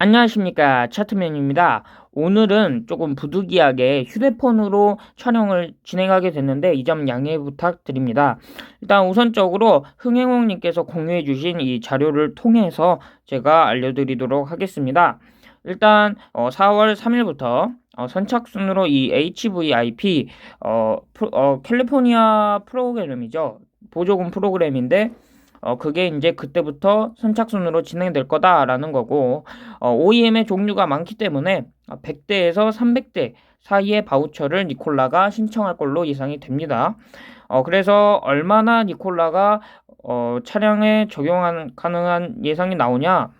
안녕하십니까 차트맨입니다. 오늘은 조금 부득이하게 휴대폰으로 촬영을 진행하게 됐는데 이 점 양해 부탁드립니다. 일단 우선적으로 흥행홍님께서 공유해 주신 이 자료를 통해서 제가 알려드리도록 하겠습니다. 일단 어, 4월 3일부터 어, 선착순으로 이 HVIP 어, 프로- 어, 캘리포니아 프로그램이죠. 보조금 프로그램인데 어, 그게 이제 그때부터 선착순으로 진행될 거다라는 거고, 어, OEM의 종류가 많기 때문에 100대에서 300대 사이의 바우처를 니콜라가 신청할 걸로 예상이 됩니다. 어, 그래서 얼마나 니콜라가 어, 차량에 적용 가능한 예상이 나오냐?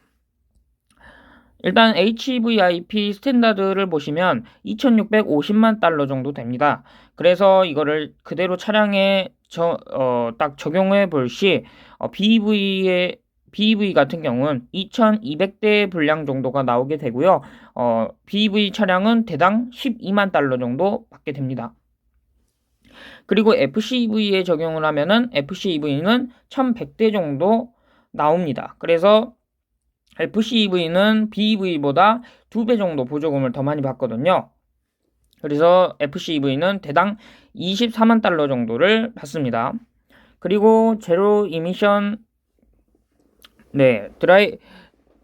일단 HVIP 스탠다드를 보시면 2650만 달러 정도 됩니다. 그래서 이거를 그대로 차량에 저, 어, 딱 적용해 볼 시, 어, BEV의 BEV 같은 경우는 2200대 분량 정도가 나오게 되고요. 어, BEV 차량은 대당 12만 달러 정도 받게 됩니다. 그리고 FCEV에 적용을 하면은 FCEV는 1100대 정도 나옵니다. 그래서 FCEV는 BEV보다 2배 정도 보조금을 더 많이 받거든요. 그래서 FCEV는 대당 24만 달러 정도를 받습니다. 그리고 제로 이미션 네 드라이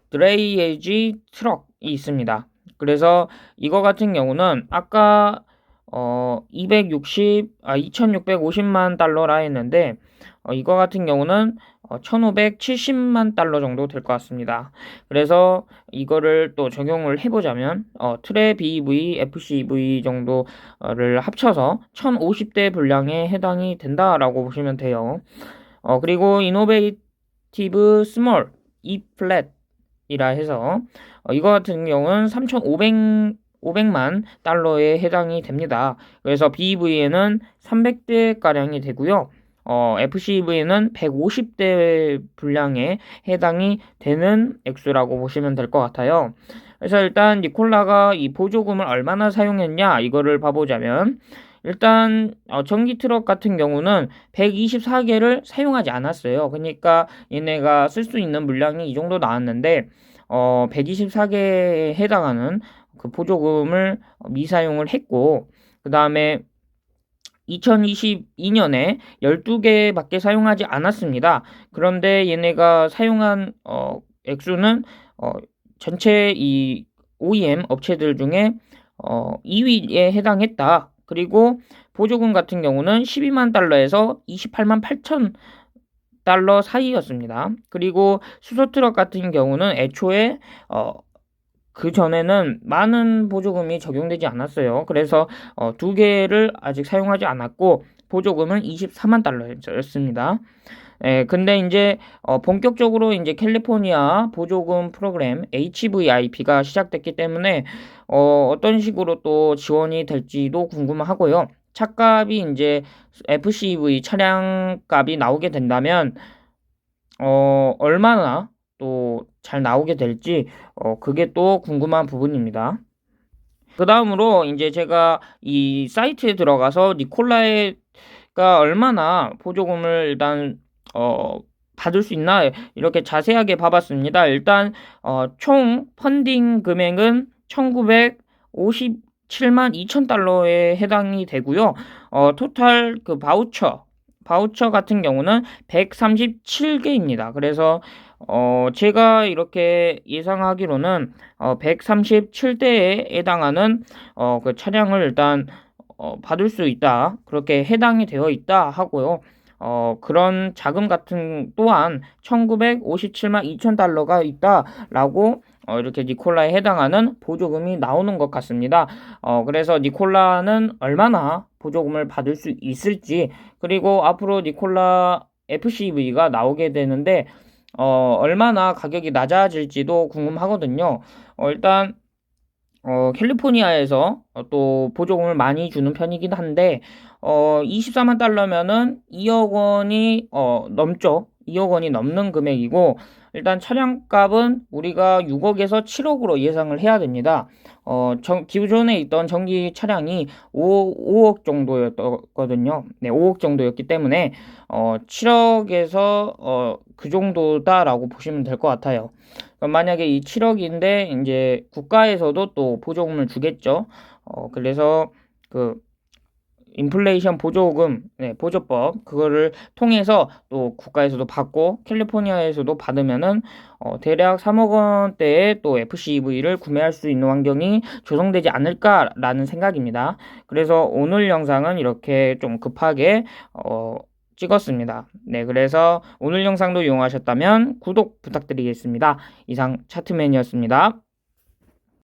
드레이에지 트럭이 있습니다. 그래서 이거 같은 경우는 아까 어 260, 아 2,650만 달러라 했는데 어, 이거 같은 경우는 어, 1,570만 달러 정도 될 것 같습니다. 그래서 이거를 또 적용을 해보자면 어, 트레 BEV, FCEV 정도를 합쳐서 1,050대 분량에 해당이 된다라고 보시면 돼요. 어, 그리고 이노베이티브 스몰 E 플랫이라 해서 어, 이거 같은 경우는 3,500 500만 달러에 해당이 됩니다. 그래서 BEV에는 300대 가량이 되고요. 어, FCV는 150대 분량에 해당이 되는 액수라고 보시면 될 것 같아요. 그래서 일단 니콜라가 이 보조금을 얼마나 사용했냐 이거를 봐보자면 일단 어, 전기 트럭 같은 경우는 124개를 사용하지 않았어요. 그러니까 얘네가 쓸 수 있는 물량이 이 정도 나왔는데 어, 124개에 해당하는 그 보조금을 미사용을 했고 그 다음에 2022년에 12개밖에 사용하지 않았습니다. 그런데 얘네가 사용한 어, 액수는 어, 전체 이 OEM 업체들 중에 어, 2위에 해당했다. 그리고 보조금 같은 경우는 12만 달러에서 28만 8천 달러 사이였습니다. 그리고 수소 트럭 같은 경우는 애초에 어, 그 전에는 많은 보조금이 적용되지 않았어요. 그래서 어, 두 개를 아직 사용하지 않았고 보조금은 24만 달러였습니다. 예, 근데 이제 어, 본격적으로 이제 캘리포니아 보조금 프로그램 HVIP가 시작됐기 때문에 어, 어떤 식으로 또 지원이 될지도 궁금하고요. 차값이 이제 FCV 차량 값이 나오게 된다면 어, 얼마나 또 잘 나오게 될지 어, 그게 또 궁금한 부분입니다. 그 다음으로 이제 제가 이 사이트에 들어가서 니콜라가 얼마나 보조금을 일단 어, 받을 수 있나 이렇게 자세하게 봐봤습니다. 일단 어, 총 펀딩 금액은 1957만 2천 달러에 해당이 되고요. 어, 토탈 그 바우처 바우처 같은 경우는 137개입니다. 그래서 어, 제가 이렇게 예상하기로는 어, 137대에 해당하는 어, 그 차량을 일단 어, 받을 수 있다. 그렇게 해당이 되어 있다 하고요. 어, 그런 자금 같은 또한 1957만 2천 달러가 있다라고 어, 이렇게 니콜라에 해당하는 보조금이 나오는 것 같습니다. 어, 그래서 니콜라는 얼마나 보조금을 받을 수 있을지 그리고 앞으로 니콜라 FCV가 나오게 되는데 어, 얼마나 가격이 낮아질지도 궁금하거든요. 어, 일단 어, 캘리포니아에서 어, 또 보조금을 많이 주는 편이긴 한데 어, 24만 달러면은 2억 원이 어, 넘죠. 2억 원이 넘는 금액이고 일단 차량값은 우리가 6억에서 7억으로 예상을 해야 됩니다. 어, 정, 기존에 있던 전기 차량이 5, 5억 정도였거든요. 네, 5억 정도였기 때문에 어, 7억에서 어, 그 정도다라고 보시면 될 것 같아요. 그럼 만약에 이 7억인데 이제 국가에서도 또 보조금을 주겠죠. 어, 그래서 그 인플레이션 보조금, 네, 보조법 그거를 통해서 또 국가에서도 받고 캘리포니아에서도 받으면은 어, 대략 3억 원대의 또 FCEV를 구매할 수 있는 환경이 조성되지 않을까라는 생각입니다. 그래서 오늘 영상은 이렇게 좀 급하게 어, 찍었습니다. 네, 그래서 오늘 영상도 이용하셨다면 구독 부탁드리겠습니다. 이상 차트맨이었습니다.